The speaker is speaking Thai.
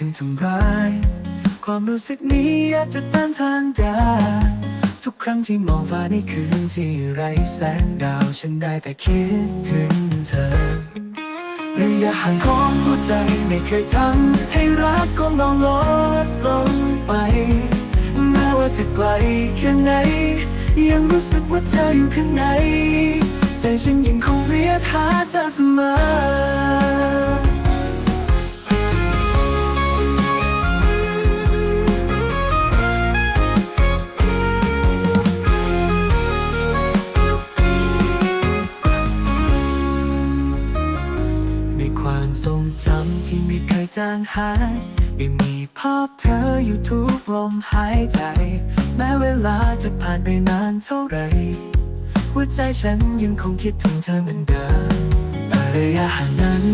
จึงทำร้าย ความรู้สึกนี้อยากจะต้านทานได้ทุกครั้งที่มองฟ้านี่คือเรื่องที่ไร้แสงดาว ฉันได้แต่คิดถึงเธอระยะห่างของหัวใจไม่เคยทำให้รักของเราลดลงไปแม้ว่าจะไกลแค่ไหน ยังรู้สึกว่าเธออยู่ข้างใน ใจฉันยังคงเรียกหาเธอเสมอ ความทรงจำที่ไม่เคยจางหายยังมีภาพเธออยู่ทุกลมหายใจ แม้เวลาจะผ่านไปนานเท่าไหรหัวใจฉันยังคงคิดถึงเธอเหมือนเดิมระยะห่างนั้น